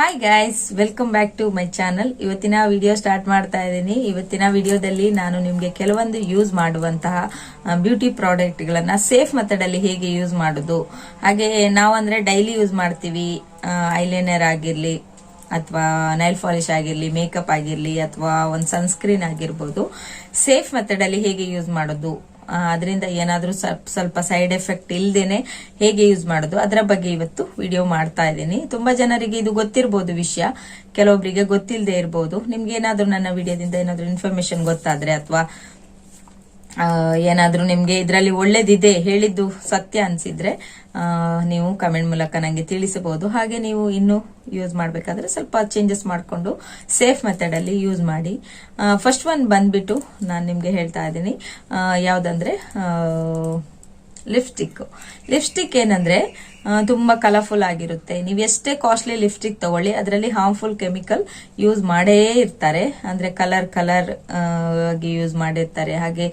Hi guys welcome back to my channel ಇವತ್ತಿನ video start ಮಾಡ್ತಾ ಇದ್ದೀನಿ. ಇವತ್ತಿನ ವಿಡಿಯೋದಲ್ಲಿ ನಾನು ನಿಮಗೆ ಕೆಲವೊಂದು ಯೂಸ್ ಮಾಡುವಂತಹ ಬ್ಯೂಟಿ ಪ್ರಾಡಕ್ಟ್ಗಳನ್ನು ಸೇಫ್ ಮೆಥಡ್ ಅಲ್ಲಿ ಹೇಗೆ ಯೂಸ್ ಮಾಡೋದು. ಹಾಗೆ ನಾವಂದ್ರೆ ಡೈಲಿ ಯೂಸ್ ಮಾಡ್ತೀವಿ. ಐಲೈನರ್ ಆಗಿರಲಿ ಅಥವಾ ನೈಲ್ ಪಾಲಿಶ್ ಆಗಿರಲಿ ಮೇಕಪ್ ಆಗಿರಲಿ ಅಥವಾ ಒಂದು ಸನ್ಸ್ಕ್ರೀನ್ ಆಗಿರ್ಬೋದು. ಸೇಫ್ ಮೆಥಡ್ ಅಲ್ಲಿ ಹೇಗೆ ಯೂಸ್ ಮಾಡೋದು. ಅದರಿಂದ ಏನಾದರೂ ಸ್ವಲ್ಪ ಸ್ವಲ್ಪ ಸೈಡ್ ಎಫೆಕ್ಟ್ ಇಲ್ದೇನೆ ಹೇಗೆ ಯೂಸ್ ಮಾಡೋದು, ಅದರ ಬಗ್ಗೆ ಇವತ್ತು ವಿಡಿಯೋ ಮಾಡ್ತಾ ಇದ್ದೀನಿ. ತುಂಬಾ ಜನರಿಗೆ ಇದು ಗೊತ್ತಿರಬಹುದು ವಿಷಯ ಕೆಲವೊಬ್ಬರಿಗೆ ಗೊತ್ತಿಲ್ಲದೆ ಇರಬಹುದು ನಿಮ್ಗೆ ಏನಾದರೂ ನನ್ನ ವಿಡಿಯೋದಿಂದ ಏನಾದರೂ ಇನ್ಫಾರ್ಮೇಶನ್ ಗೊತ್ತಾದ್ರೆ ಅಥವಾ ಏನಾದರೂ ನಿಮಗೆ ಇದರಲ್ಲಿ ಒಳ್ಳೇದಿದೆ ಹೇಳಿದ್ದು ಸತ್ಯ ಅನ್ಸಿದ್ರೆ ನೀವು ಕಮೆಂಟ್ ಮೂಲಕ ನನಗೆ ತಿಳಿಸಬಹುದು. ಹಾಗೆ ನೀವು ಇನ್ನು ಯೂಸ್ ಮಾಡಬೇಕಾದ್ರೆ ಸ್ವಲ್ಪ ಚೇಂಜಸ್ ಮಾಡಿಕೊಂಡು ಸೇಫ್ ಮೆಥಡ್ ಅಲ್ಲಿ ಯೂಸ್ ಮಾಡಿ. ಫಸ್ಟ್ ಒನ್ ಬಂದ್ಬಿಟ್ಟು ನಾನು ನಿಮಗೆ ಹೇಳ್ತಾ ಇದ್ದೀನಿ. ಯಾವುದಂದ್ರೆ ಲಿಪ್ಸ್ಟಿಕ್ ಲಿಪ್ಸ್ಟಿಕ್ ಏನಂದ್ರೆ ತುಂಬಾ ಕಲರ್ಫುಲ್ ಆಗಿರುತ್ತೆ. ನೀವು ಎಷ್ಟೇ ಕಾಸ್ಟ್ಲಿ ಲಿಪ್ಸ್ಟಿಕ್ ತಗೊಳ್ಳಿ, ಅದರಲ್ಲಿ ಹಾರ್ಮ್ಫುಲ್ ಕೆಮಿಕಲ್ ಯೂಸ್ ಮಾಡೇ ಇರ್ತಾರೆ. ಅಂದ್ರೆ ಕಲರ್ ಕಲರ್ ಆಗಿ ಯೂಸ್ ಮಾಡಿರ್ತಾರೆ. ಹಾಗೆ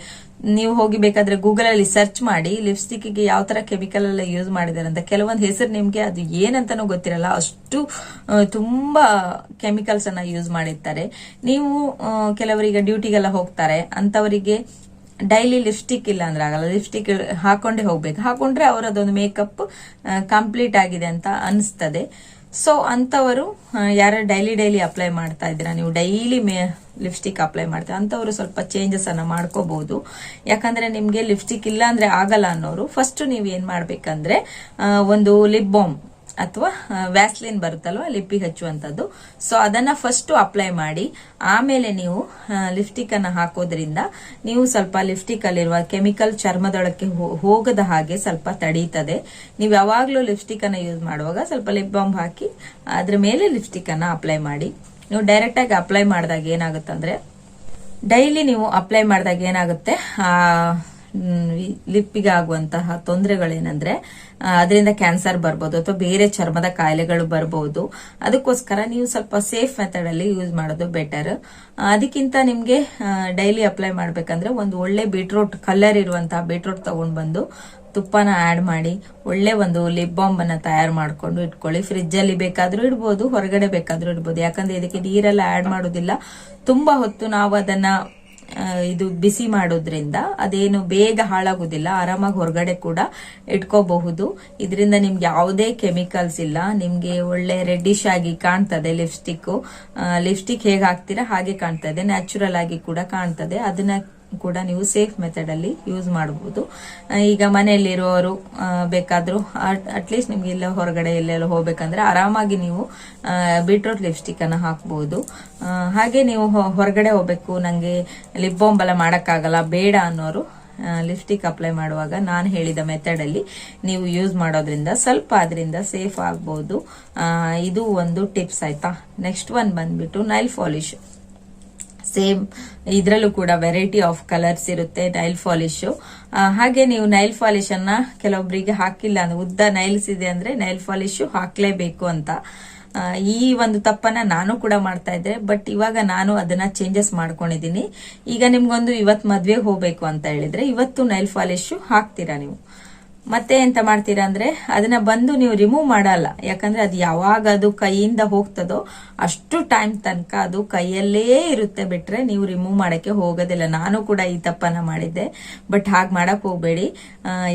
ನೀವು ಹೋಗಿ ಬೇಕಾದ್ರೆ ಗೂಗಲ್ ಅಲ್ಲಿ ಸರ್ಚ್ ಮಾಡಿ ಲಿಪ್ಸ್ಟಿಕ್ಗೆ ಯಾವ ತರ ಕೆಮಿಕಲ್ ಎಲ್ಲ ಯೂಸ್ ಮಾಡಿದಾರೆ ಅಂತ. ಕೆಲವೊಂದು ಹೆಸರು ನಿಮ್ಗೆ ಅದು ಏನಂತಾನೂ ಗೊತ್ತಿರಲ್ಲ. ಅಷ್ಟು ತುಂಬಾ ಕೆಮಿಕಲ್ಸ್ ಅನ್ನ ಯೂಸ್ ಮಾಡಿರ್ತಾರೆ. ನೀವು ಕೆಲವರಿಗೆ ಡ್ಯೂಟಿಗೆಲ್ಲ ಹೋಗ್ತಾರೆ. ಅಂತವರಿಗೆ ಡೈಲಿ ಲಿಪ್ಸ್ಟಿಕ್ ಇಲ್ಲ ಅಂದ್ರೆ ಆಗಲ್ಲ. ಲಿಪ್ಸ್ಟಿಕ್ ಹಾಕೊಂಡೆ ಹೋಗ್ಬೇಕು. ಹಾಕೊಂಡ್ರೆ ಅವರದೊಂದು ಮೇಕಪ್ ಕಂಪ್ಲೀಟ್ ಆಗಿದೆ ಅಂತ ಅನಿಸ್ತದೆ. ಸೊ ಅಂತವರು ಯಾರು ಡೈಲಿ ಡೈಲಿ ಅಪ್ಲೈ ಮಾಡ್ತಾ ಇದ್ದೀರಾ, ನೀವು ಡೈಲಿ ಮೇ, ಲಿಪ್ಸ್ಟಿಕ್ ಅಪ್ಲೈ ಮಾಡ್ತಾರೆ ಅಂತವರು ಸ್ವಲ್ಪ ಚೇಂಜಸ್ ಅನ್ನ ಮಾಡ್ಕೋಬಹುದು ಯಾಕಂದ್ರೆ ನಿಮ್ಗೆ ಲಿಪ್ಸ್ಟಿಕ್ ಇಲ್ಲ ಅಂದ್ರೆ ಆಗಲ್ಲ ಅನ್ನೋರು. ಫಸ್ಟ್ ನೀವು ಏನ್ ಮಾಡ್ಬೇಕಂದ್ರೆ ಒಂದು ಲಿಪ್ ಬಾಮ್ ಅಥವಾ ವ್ಯಾಸ್ಲಿನ್ ಬರುತ್ತಲ್ವ ಲಿಪ್ಪಿಗೆ ಹಚ್ಚುವಂಥದ್ದು. ಸೊ ಅದನ್ನ ಫಸ್ಟ್ ಅಪ್ಲೈ ಮಾಡಿ, ಆಮೇಲೆ ನೀವು ಲಿಪ್ಸ್ಟಿಕ್ ಅನ್ನ ಹಾಕೋದ್ರಿಂದ ನೀವು ಸ್ವಲ್ಪ ಲಿಪ್ಸ್ಟಿಕ್ ಅಲ್ಲಿರುವ ಕೆಮಿಕಲ್ ಚರ್ಮದೊಳಕ್ಕೆ ಹೋಗದ ಹಾಗೆ ಸ್ವಲ್ಪ ತಡೀತದೆ. ನೀವು ಯಾವಾಗಲೂ ಲಿಪ್ಸ್ಟಿಕ್ ಅನ್ನ ಯೂಸ್ ಮಾಡುವಾಗ ಸ್ವಲ್ಪ ಲಿಪ್ ಬಾಂಬ್ ಹಾಕಿ, ಅದ್ರ ಮೇಲೆ ಲಿಪ್ಸ್ಟಿಕ್ಕನ್ನು ಅಪ್ಲೈ ಮಾಡಿ. ನೀವು ಡೈರೆಕ್ಟಾಗಿ ಅಪ್ಲೈ ಮಾಡಿದಾಗ ಏನಾಗುತ್ತಂದ್ರೆ ಡೈಲಿ ನೀವು ಅಪ್ಲೈ ಮಾಡಿದಾಗ ಏನಾಗುತ್ತೆ ಲಿಪ್ಪಿಗೆ ಆಗುವಂತಹ ತೊಂದರೆಗಳೇನಂದ್ರೆ ಅದರಿಂದ ಕ್ಯಾನ್ಸರ್ ಬರ್ಬೋದು ಅಥವಾ ಬೇರೆ ಚರ್ಮದ ಕಾಯಿಲೆಗಳು ಬರ್ಬೋದು. ಅದಕ್ಕೋಸ್ಕರ ನೀವು ಸ್ವಲ್ಪ ಸೇಫ್ ಮೆಥಡ್ ಅಲ್ಲಿ ಯೂಸ್ ಮಾಡೋದು ಬೆಟರ್. ಅದಕ್ಕಿಂತ ನಿಮ್ಗೆ ಡೈಲಿ ಅಪ್ಲೈ ಮಾಡ್ಬೇಕಂದ್ರೆ ಒಂದು ಒಳ್ಳೆ ಬೀಟ್ರೂಟ್ ಕಲರ್ ಇರುವಂತಹ ಬೀಟ್ರೂಟ್ ತಗೊಂಡ್ ಬಂದು ತುಪ್ಪನ ಆಡ್ ಮಾಡಿ, ಒಳ್ಳೆ ಒಂದು ಲಿಪ್ ಬಾಂಬ್ ಅನ್ನ ತಯಾರು ಮಾಡ್ಕೊಂಡು ಇಟ್ಕೊಳ್ಳಿ. ಫ್ರಿಜ್ ಅಲ್ಲಿ ಬೇಕಾದ್ರೂ ಇಡ್ಬೋದು, ಹೊರಗಡೆ ಬೇಕಾದ್ರೂ ಇಡ್ಬೋದು. ಯಾಕಂದ್ರೆ ಇದಕ್ಕೆ ನೀರೆಲ್ಲ ಆಡ್ ಮಾಡೋದಿಲ್ಲ ತುಂಬಾ ಹೊತ್ತು ನಾವು ಅದನ್ನ ಇದು ಬಿಸಿ ಮಾಡೋದ್ರಿಂದ ಅದೇನು ಬೇಗ ಹಾಳಾಗೋದಿಲ್ಲ, ಆರಾಮಾಗಿ ಹೊರಗಡೆ ಕೂಡ ಇಟ್ಕೋಬಹುದು. ಇದರಿಂದ ನಿಮ್ಗೆ ಯಾವುದೇ ಕೆಮಿಕಲ್ಸ್ ಇಲ್ಲ, ನಿಮ್ಗೆ ಒಳ್ಳೆ ರೆಡ್ಡಿಶ್ ಆಗಿ ಕಾಣ್ತದೆ ಲಿಪ್ಸ್ಟಿಕ್ ಲಿಪ್ಸ್ಟಿಕ್ ಹೇಗೆ ಹಾಕ್ತೀರಾ ಹಾಗೆ ಕಾಣ್ತದೆ ನ್ಯಾಚುರಲ್ ಆಗಿ ಕೂಡ ಕಾಣ್ತದೆ. ಅದನ್ನ ಕೂಡ ನೀವು ಸೇಫ್ ಮೆಥಡ್ ಅಲ್ಲಿ ಯೂಸ್ ಮಾಡಬಹುದು ಈಗ ಮನೆಯಲ್ಲಿರುವವರು ಬೇಕಾದರೂ ಅಟ್ಲೀಸ್ಟ್ ನಿಮ್ಗೆ ಇಲ್ಲ ಹೊರಗಡೆ ಎಲ್ಲೆಲ್ಲ ಹೋಗ್ಬೇಕಂದ್ರೆ ಆರಾಮಾಗಿ ನೀವು ಬೀಟ್ರೂಟ್ ಲಿಪ್ಸ್ಟಿಕ್ ಅನ್ನು ಹಾಕಬಹುದು ಹಾಗೆ ನೀವು ಹೊರಗಡೆ ಹೋಗ್ಬೇಕು, ನಂಗೆ ಲಿಪ್ ಬಾಂಬ್ ಎಲ್ಲ ಮಾಡಕ್ಕಾಗಲ್ಲ, ಬೇಡ ಅನ್ನೋರು ಲಿಪ್ಸ್ಟಿಕ್ ಅಪ್ಲೈ ಮಾಡುವಾಗ ನಾನು ಹೇಳಿದ ಮೆಥಡ್ ಅಲ್ಲಿ ನೀವು ಯೂಸ್ ಮಾಡೋದ್ರಿಂದ ಸ್ವಲ್ಪ ಅದರಿಂದ ಸೇಫ್ ಆಗ್ಬಹುದು ಇದು ಒಂದು ಟಿಪ್ಸ್ ಆಯ್ತಾ? ನೆಕ್ಸ್ಟ್ ಒನ್ ಬಂದ್ಬಿಟ್ಟು ನೈಲ್ ಪಾಲಿಶ್ ಸೇಮ್ ಇದರಲ್ಲೂ ಕೂಡ ವೆರೈಟಿ ಆಫ್ ಕಲರ್ಸ್ ಇರುತ್ತೆ ನೈಲ್ ಪಾಲಿಶ್ ಹಾಗೆ ನೀವು ನೈಲ್ ಪಾಲಿಶ್ ಅನ್ನ ಕೆಲವೊಬ್ಬರಿಗೆ ಹಾಕಿಲ್ಲ ಅಂದ್ರೆ, ಉದ್ದ ನೈಲ್ಸ್ ಇದೆ ಅಂದ್ರೆ ನೈಲ್ ಪಾಲಿಶ್ ಹಾಕ್ಲೇಬೇಕು ಅಂತ. ಈ ಒಂದು ತಪ್ಪನ್ನ ನಾನು ಕೂಡ ಮಾಡ್ತಾ ಇದ್ದೆ ಬಟ್ ಇವಾಗ ನಾನು ಅದನ್ನ ಚೇಂಜಸ್ ಮಾಡ್ಕೊಂಡಿದೀನಿ ಈಗ ನಿಮ್ಗೊಂದು ಇವತ್ತು ಮದ್ವೆಗೆ ಹೋಗ್ಬೇಕು ಅಂತ ಹೇಳಿದ್ರೆ, ಇವತ್ತು ನೈಲ್ ಪಾಲಿಶ್ ಹಾಕ್ತೀರಾ ನೀವು? ಮತ್ತೆ ಎಂತ ಮಾಡ್ತೀರಾ ಅಂದ್ರೆ ಅದನ್ನ ಬಂದು ನೀವು ರಿಮೂವ್ ಮಾಡಲ್ಲ. ಯಾಕಂದ್ರೆ ಅದು ಯಾವಾಗ ಅದು ಕೈಯಿಂದ ಹೋಗ್ತದೋ ಅಷ್ಟು ಟೈಮ್ ತನಕ ಅದು ಕೈಯಲ್ಲೇ ಇರುತ್ತೆ ಬಿಟ್ರೆ ನೀವು ರಿಮೂವ್ ಮಾಡಕ್ಕೆ ಹೋಗೋದಿಲ್ಲ. ನಾನು ಕೂಡ ಈ ತಪ್ಪನ್ನ ಮಾಡಿದ್ದೆ. ಬಟ್ ಹಾಗೆ ಮಾಡಕ್ ಹೋಗ್ಬೇಡಿ.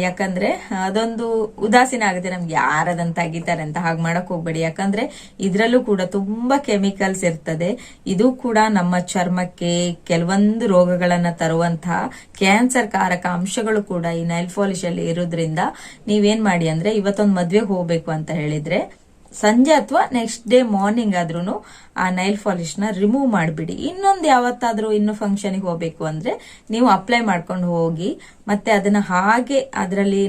ಯಾಕಂದ್ರೆ ಅದೊಂದು ಉದಾಸೀನ ಆಗುತ್ತೆ. ನಮ್ಗೆ ಯಾರದಂತ ಅಂತ ಹಾಗೆ ಮಾಡಕ್ ಹೋಗ್ಬೇಡಿ. ಯಾಕಂದ್ರೆ ಇದ್ರಲ್ಲೂ ಕೂಡ ತುಂಬಾ ಕೆಮಿಕಲ್ಸ್ ಇರ್ತದೆ. ಇದು ಕೂಡ ನಮ್ಮ ಚರ್ಮಕ್ಕೆ ಕೆಲವೊಂದು ರೋಗಗಳನ್ನ ತರುವಂತಹ ಕ್ಯಾನ್ಸರ್ ಕಾರಕ ಅಂಶಗಳು ಕೂಡ ಈ ನೈಲ್ ಪಾಲಿಶ್ ಅಲ್ಲಿ ಇರೋದ್ರಿಂದ ನೀವೇನ್ ಮಾಡಿ ಅಂದ್ರೆ ಇವತ್ತೊಂದು ಮದ್ವೆಗೆ ಹೋಗ್ಬೇಕು ಅಂತ ಹೇಳಿದ್ರೆ ಸಂಜೆ ಅಥವಾ ನೆಕ್ಸ್ಟ್ ಡೇ ಮಾರ್ನಿಂಗ್ ಆದ್ರೂ ಆ ನೈಲ್ ಪಾಲಿಶ್ನ ರಿಮೂವ್ ಮಾಡಿಬಿಡಿ. ಇನ್ನೊಂದು ಯಾವತ್ತಾದ್ರೂ ಇನ್ನು ಫಂಕ್ಷನ್ ಹೋಗ್ಬೇಕು ಅಂದ್ರೆ ನೀವು ಅಪ್ಲೈ ಮಾಡ್ಕೊಂಡು ಹೋಗಿ ಮತ್ತೆ ಅದನ್ನ ಹಾಗೆ ಅದರಲ್ಲಿ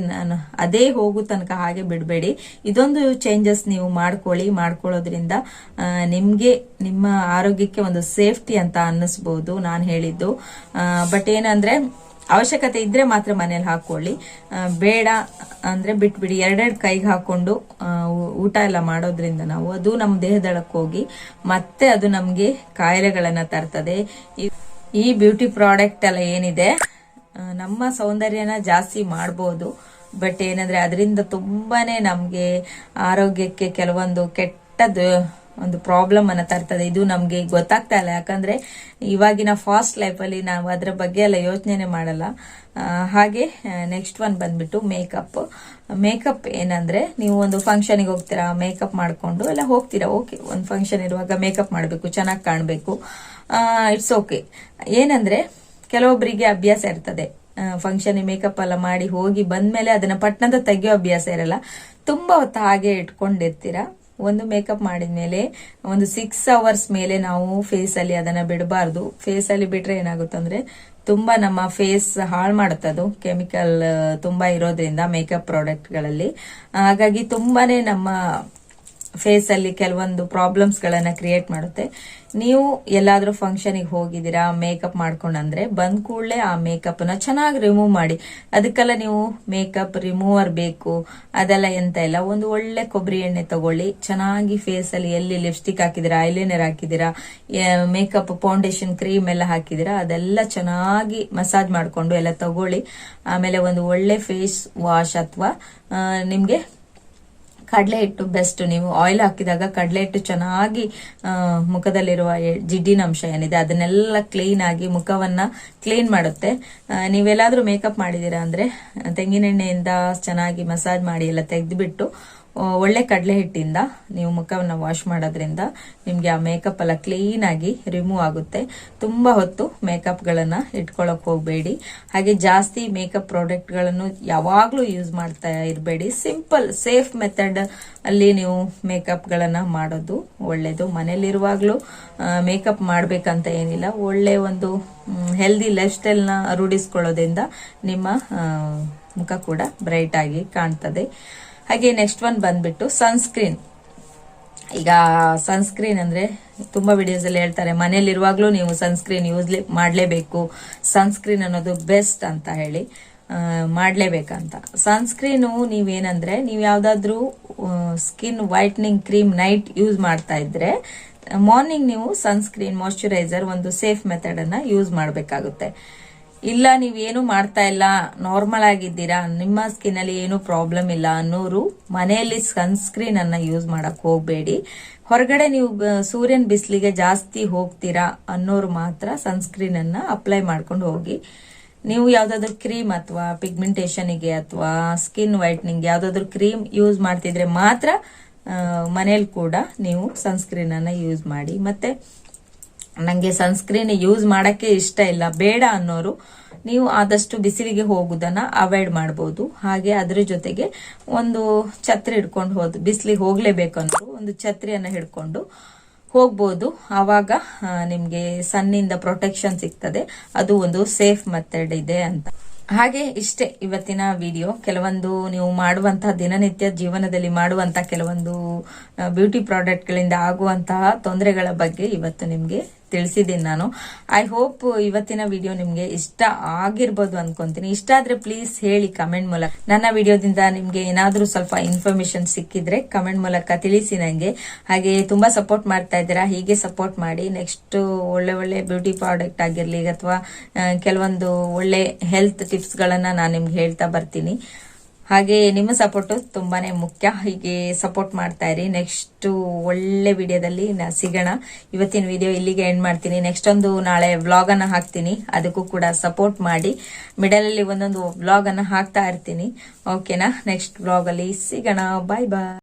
ಅದೇ ಹೋಗು ತನಕ ಹಾಗೆ ಬಿಡಬೇಡಿ. ಇದೊಂದು ಚೇಂಜಸ್ ನೀವು ಮಾಡ್ಕೊಳ್ಳಿ. ಮಾಡ್ಕೊಳ್ಳೋದ್ರಿಂದ ನಿಮ್ಗೆ ನಿಮ್ಮ ಆರೋಗ್ಯಕ್ಕೆ ಒಂದು ಸೇಫ್ಟಿ ಅಂತ ಅನ್ನಿಸ್ಬೋದು ನಾನು ಹೇಳಿದ್ದು. ಬಟ್ ಏನಂದ್ರೆ ಅವಶ್ಯಕತೆ ಇದ್ರೆ ಮಾತ್ರ ಮನೇಲಿ ಹಾಕೊಳ್ಳಿ. ಬೇಡ ಅಂದ್ರೆ ಬಿಟ್ಬಿಡಿ. ಎರಡೆರಡು ಕೈಗೆ ಹಾಕೊಂಡು ಊಟ ಎಲ್ಲ ಮಾಡೋದ್ರಿಂದ ನಾವು ಅದು ನಮ್ಮ ದೇಹದೊಳಕ್ಕೆ ಹೋಗಿ ಮತ್ತೆ ಅದು ನಮ್ಗೆ ಕಾಯಿಲೆಗಳನ್ನ ತರ್ತದೆ. ಈ- ಬ್ಯೂಟಿ ಪ್ರಾಡಕ್ಟ್ ಎಲ್ಲ ಏನಿದೆ ನಮ್ಮ ಸೌಂದರ್ಯನ ಜಾಸ್ತಿ ಮಾಡ್ಬೋದು. ಬಟ್ ಏನಂದ್ರೆ ಅದರಿಂದ ತುಂಬಾನೇ ನಮ್ಗೆ ಆರೋಗ್ಯಕ್ಕೆ ಕೆಲವೊಂದು ಕೆಟ್ಟದ್ದು ಒಂದು ಪ್ರಾಬ್ಲಮ್ ಅನ್ನ ತರ್ತದೆ. ಇದು ನಮ್ಗೆ ಗೊತ್ತಾಗ್ತಾ ಇಲ್ಲ. ಯಾಕಂದ್ರೆ ಇವಾಗಿನ ಫಾಸ್ಟ್ ಲೈಫಲ್ಲಿ ನಾವು ಅದರ ಬಗ್ಗೆ ಎಲ್ಲ ಯೋಚನೆ ಮಾಡಲ್ಲ. ಹಾಗೆ ನೆಕ್ಸ್ಟ್ ಒನ್ ಬಂದ್ಬಿಟ್ಟು ಮೇಕಪ್ ಮೇಕಪ್ ಏನಂದ್ರೆ ನೀವು ಒಂದು ಫಂಕ್ಷನಿಗೆ ಹೋಗ್ತೀರಾ ಮೇಕಪ್ ಮಾಡ್ಕೊಂಡು ಎಲ್ಲ ಹೋಗ್ತೀರಾ? ಓಕೆ ಒಂದು ಫಂಕ್ಷನ್ ಇರುವಾಗ ಮೇಕಪ್ ಮಾಡಬೇಕು, ಚೆನ್ನಾಗಿ ಕಾಣಬೇಕು. ಇಟ್ಸ್ ಓಕೆ ಏನಂದ್ರೆ ಕೆಲವೊಬ್ಬರಿಗೆ ಅಭ್ಯಾಸ ಇರ್ತದೆ. ಫಂಕ್ಷನ್ ಮೇಕಪ್ ಎಲ್ಲ ಮಾಡಿ ಹೋಗಿ ಬಂದ್ಮೇಲೆ ಅದನ್ನ ಪಟ್ಟಣದ ತೆಗಿಯೋ ಅಭ್ಯಾಸ ಇರಲ್ಲ. ತುಂಬಾ ಹೊತ್ತು ಹಾಗೆ ಇಟ್ಕೊಂಡಿರ್ತೀರಾ. ಒಂದು ಮೇಕಪ್ ಮಾಡಿದ್ಮೇಲೆ ಒಂದು ಸಿಕ್ಸ್ ಅವರ್ಸ್ ಮೇಲೆ ನಾವು ಫೇಸ್ ಅಲ್ಲಿ ಅದನ್ನ ಬಿಡಬಾರ್ದು. ಫೇಸ್ ಅಲ್ಲಿ ಬಿಟ್ರೆ ಏನಾಗುತ್ತಂದ್ರೆ ತುಂಬಾ ನಮ್ಮ ಫೇಸ್ ಹಾಳು ಮಾಡುತ್ತೆ ಅದು ಕೆಮಿಕಲ್ ತುಂಬಾ ಇರೋದ್ರಿಂದ ಮೇಕಪ್ ಪ್ರಾಡಕ್ಟ್ಗಳಲ್ಲಿ ಹಾಗಾಗಿ ತುಂಬಾನೇ ನಮ್ಮ ಫೇಸ್ ಅಲ್ಲಿ ಕೆಲವೊಂದು ಪ್ರಾಬ್ಲಮ್ಸ್ ಗಳನ್ನ ಕ್ರಿಯೇಟ್ ಮಾಡುತ್ತೆ. ನೀವು ಎಲ್ಲಾದ್ರೂ ಫಂಕ್ಷನಿಗೆ ಹೋಗಿದ್ದೀರಾ ಮೇಕಪ್ ಮಾಡ್ಕೊಂಡಂದ್ರೆ ಬಂದ್ ಕೂಡಲೇ ಆ ಮೇಕಪ್ನ ಚೆನ್ನಾಗಿ ರಿಮೂವ್ ಮಾಡಿ. ಅದಕ್ಕೆಲ್ಲ ನೀವು ಮೇಕಪ್ ರಿಮೂವರ್ ಬೇಕು, ಅದೆಲ್ಲ ಎಂತ ಇಲ್ಲ. ಒಂದು ಒಳ್ಳೆ ಕೊಬ್ಬರಿ ಎಣ್ಣೆ ತಗೊಳ್ಳಿ. ಚೆನ್ನಾಗಿ ಫೇಸ್ ಅಲ್ಲಿ ಎಲ್ಲಿ ಲಿಪ್ಸ್ಟಿಕ್ ಹಾಕಿದಿರಾ ಐಲೈನರ್ ಹಾಕಿದಿರಾ ಮೇಕಪ್ ಫೌಂಡೇಶನ್ ಕ್ರೀಮ್ ಎಲ್ಲ ಹಾಕಿದಿರಾ ಅದೆಲ್ಲ ಚೆನ್ನಾಗಿ ಮಸಾಜ್ ಮಾಡಿಕೊಂಡು ಎಲ್ಲ ತಗೊಳ್ಳಿ. ಆಮೇಲೆ ಒಂದು ಒಳ್ಳೆ ಫೇಸ್ ವಾಶ್ ಅಥವಾ ನಿಮ್ಗೆ ಕಡಲೆ ಹಿಟ್ಟು ಬೆಸ್ಟ್ ನೀವು ಆಯಿಲ್ ಹಾಕಿದಾಗ ಕಡಲೆ ಹಿಟ್ಟು ಚೆನ್ನಾಗಿ ಮುಖದಲ್ಲಿರುವ ಜಿಡ್ಡಿನ ಅಂಶ ಏನಿದೆ ಅದನ್ನೆಲ್ಲ ಕ್ಲೀನ್ ಆಗಿ ಮುಖವನ್ನ ಕ್ಲೀನ್ ಮಾಡುತ್ತೆ. ನೀವೆಲ್ಲಾದ್ರೂ ಮೇಕಪ್ ಮಾಡಿದೀರಾ ಅಂದ್ರೆ ತೆಂಗಿನೆಣ್ಣೆಯಿಂದ ಚೆನ್ನಾಗಿ ಮಸಾಜ್ ಮಾಡಿ ಎಲ್ಲ ತೆಗೆದ್ಬಿಟ್ಟು ಒಳ್ಳೆ ಕಡಲೆ ಹಿಟ್ಟಿಂದ ನೀವು ಮುಖವನ್ನು ವಾಶ್ ಮಾಡೋದ್ರಿಂದ ನಿಮಗೆ ಆ ಮೇಕಪ್ ಎಲ್ಲ ಕ್ಲೀನ್ ಆಗಿ ರಿಮೂವ್ ಆಗುತ್ತೆ. ತುಂಬ ಹೊತ್ತು ಮೇಕಪ್ಗಳನ್ನು ಇಟ್ಕೊಳ್ಳೋಕೆ ಹೋಗಬೇಡಿ. ಹಾಗೆ ಜಾಸ್ತಿ ಮೇಕಪ್ ಪ್ರಾಡಕ್ಟ್ಗಳನ್ನು ಯಾವಾಗಲೂ ಯೂಸ್ ಮಾಡ್ತಾ ಇರಬೇಡಿ. ಸಿಂಪಲ್ ಸೇಫ್ ಮೆಥಡ್ ಅಲ್ಲಿ ನೀವು ಮೇಕಪ್ಗಳನ್ನು ಮಾಡೋದು ಒಳ್ಳೆಯದು ಮನೇಲಿರುವಾಗಲೂ ಮೇಕಪ್ ಮಾಡಬೇಕಂತ ಏನಿಲ್ಲ. ಒಳ್ಳೆ ಒಂದು ಹೆಲ್ದಿ ಲೈಫ್ ಸ್ಟೈಲ್ನ ರೂಢಿಸ್ಕೊಳ್ಳೋದ್ರಿಂದ ನಿಮ್ಮ ಮುಖ ಕೂಡ ಬ್ರೈಟ್ ಆಗಿ ಕಾಣ್ತದೆ. ಹಾಗೆ ನೆಕ್ಸ್ಟ್ ಒನ್ ಬಂದ್ಬಿಟ್ಟು ಸನ್ಸ್ಕ್ರೀನ್ ಈಗ ಸನ್ಸ್ಕ್ರೀನ್ ಅಂದ್ರೆ ತುಂಬಾ ವಿಡಿಯೋಸ್ ಅಲ್ಲಿ ಹೇಳ್ತಾರೆ, ಮನೆಯಲ್ಲಿರುವಾಗ್ಲೂ ನೀವು ಸನ್ಸ್ಕ್ರೀನ್ ಯೂಸ್ ಮಾಡಲೇಬೇಕು. ಸನ್ಸ್ಕ್ರೀನ್ ಅನ್ನೋದು ಬೆಸ್ಟ್ ಅಂತ ಹೇಳಿ ಮಾಡಲೇಬೇಕಂತ. ಸನ್ಸ್ಕ್ರೀನು ನೀವೇನಂದ್ರೆ, ನೀವು ಯಾವ್ದಾದ್ರು skin whitening cream night use ಮಾಡ್ತಾ ಇದ್ರೆ ಮಾರ್ನಿಂಗ್ ನೀವು ಸನ್ಸ್ಕ್ರೀನ್ ಮಾಯಶ್ಚರೈಸರ್ ಒಂದು ಸೇಫ್ ಮೆಥಡ್ ಅನ್ನ ಯೂಸ್ ಮಾಡಬೇಕಾಗುತ್ತೆ. ಇಲ್ಲ, ನೀವೇನು ಮಾಡ್ತಾ ಇಲ್ಲ ನಾರ್ಮಲ್ ಆಗಿದ್ದೀರಾ, ನಿಮ್ಮ ಸ್ಕಿನ್ ಅಲ್ಲಿ ಏನು ಪ್ರಾಬ್ಲಮ್ ಇಲ್ಲ ಅನ್ನೋರು ಮನೆಯಲ್ಲಿ ಸನ್ಸ್ಕ್ರೀನ್ ಅನ್ನ ಯೂಸ್ ಮಾಡಕ್ ಹೋಗಬೇಡಿ. ಹೊರಗಡೆ ನೀವು ಸೂರ್ಯನ ಬಿಸಿಲಿಗೆ ಜಾಸ್ತಿ ಹೋಗ್ತೀರಾ ಅನ್ನೋರು ಮಾತ್ರ ಸನ್ಸ್ಕ್ರೀನ್ ಅನ್ನ ಅಪ್ಲೈ ಮಾಡ್ಕೊಂಡು ಹೋಗಿ. ನೀವು ಯಾವ್ದಾದ್ರು ಕ್ರೀಮ್ ಅಥವಾ ಪಿಗ್ಮೆಂಟೇಷನ್ಗೆ ಅಥವಾ ಸ್ಕಿನ್ ವೈಟ್ನಿಂಗ್ ಯಾವ್ದಾದ್ರು ಕ್ರೀಮ್ ಯೂಸ್ ಮಾಡ್ತಿದ್ರೆ ಮಾತ್ರ ಮನೇಲಿ ಕೂಡ ನೀವು ಸನ್ಸ್ಕ್ರೀನ್ ಅನ್ನ ಯೂಸ್ ಮಾಡಿ. ಮತ್ತೆ ನಂಗೆ ಸನ್ಸ್ಕ್ರೀನ್ ಯೂಸ್ ಮಾಡಕ್ಕೆ ಇಷ್ಟ ಇಲ್ಲ. ಬೇಡ ಅನ್ನೋರು, ನೀವು ಆದಷ್ಟು ಬಿಸಿಲಿಗೆ ಹೋಗುದನ್ನ ಅವಾಯ್ಡ್ ಮಾಡಬಹುದು ಹಾಗೆ ಅದ್ರ ಜೊತೆಗೆ ಒಂದು ಛತ್ರಿ ಹಿಡ್ಕೊಂಡು ಹೋದ್, ಬಿಸಿಲಿಗೆ ಹೋಗ್ಲೇಬೇಕು ಒಂದು ಛತ್ರಿಯನ್ನ ಹಿಡ್ಕೊಂಡು ಹೋಗ್ಬೋದು. ಆವಾಗ ನಿಮಗೆ ನಿಮ್ಗೆ ಸನ್ನಿಂದ ಪ್ರೊಟೆಕ್ಷನ್ ಸಿಗ್ತದೆ. ಅದು ಒಂದು ಸೇಫ್ ಮೆಥಡ್ ಇದೆ ಅಂತ. ಹಾಗೆ ಇಷ್ಟೇ ಇವತ್ತಿನ ವಿಡಿಯೋ ಕೆಲವೊಂದು ನೀವು ಮಾಡುವಂತಹ ದಿನನಿತ್ಯ ಜೀವನದಲ್ಲಿ ಮಾಡುವಂತಹ ಕೆಲವೊಂದು ಬ್ಯೂಟಿ ಪ್ರಾಡಕ್ಟ್ ಗಳಿಂದ ಆಗುವಂತಹ ತೊಂದರೆಗಳ ಬಗ್ಗೆ ಇವತ್ತು ನಿಮ್ಗೆ ತಿಳಿಸಿದ್ದೀನಿ ನಾನು. ಐ ಹೋಪ್ ಇವತ್ತಿನ ವಿಡಿಯೋ ನಿಮಗೆ ಇಷ್ಟ ಆಗಿರ್ಬೋದು ಅನ್ಕೊಂತೀನಿ. ಇಷ್ಟ ಆದರೆ ಪ್ಲೀಸ್ ಹೇಳಿ ಕಮೆಂಟ್ ಮೂಲಕ. ನನ್ನ ವಿಡಿಯೋದಿಂದ ನಿಮಗೆ ಏನಾದರೂ ಸ್ವಲ್ಪ ಇನ್ಫಾರ್ಮೇಶನ್ ಸಿಕ್ಕಿದ್ರೆ ಕಮೆಂಟ್ ಮೂಲಕ ತಿಳಿಸಿ ನನಗೆ ಹಾಗೆ ತುಂಬ ಸಪೋರ್ಟ್ ಮಾಡ್ತಾ ಇದ್ದೀರಾ, ಹೀಗೆ ಸಪೋರ್ಟ್ ಮಾಡಿ ನೆಕ್ಸ್ಟ್ ಒಳ್ಳೆ ಒಳ್ಳೆ ಬ್ಯೂಟಿ ಪ್ರಾಡಕ್ಟ್ ಆಗಿರಲಿ ಅಥವಾ ಕೆಲವೊಂದು ಒಳ್ಳೆ ಹೆಲ್ತ್ ಟಿಪ್ಸ್ಗಳನ್ನು ನಾನು ನಿಮ್ಗೆ ಹೇಳ್ತಾ ಬರ್ತೀನಿ. ಹಾಗೆ ನಿಮ್ಮ ಸಪೋರ್ಟು ತುಂಬಾನೇ ಮುಖ್ಯ. ಹೀಗೆ ಸಪೋರ್ಟ್ ಮಾಡ್ತಾ ಇರಿ. ನೆಕ್ಸ್ಟ್ ಒಳ್ಳೆ ವಿಡಿಯೋದಲ್ಲಿ ನಾ ಸಿಗೋಣ. ಇವತ್ತಿನ ವಿಡಿಯೋ ಇಲ್ಲಿಗೆ ಎಂಡ್ ಮಾಡ್ತೀನಿ. ನೆಕ್ಸ್ಟ್ ಒಂದು ನಾಳೆ ವ್ಲಾಗನ್ನು ಹಾಕ್ತೀನಿ. ಅದಕ್ಕೂ ಕೂಡ ಸಪೋರ್ಟ್ ಮಾಡಿ. ಮಿಡಲ್ ಅಲ್ಲಿ ಒಂದೊಂದು ವ್ಲಾಗನ್ನು ಹಾಕ್ತಾ ಇರ್ತೀನಿ. ಓಕೆನಾ ನೆಕ್ಸ್ಟ್ ವ್ಲಾಗಲ್ಲಿ ಸಿಗೋಣ. ಬಾಯ್ ಬಾಯ್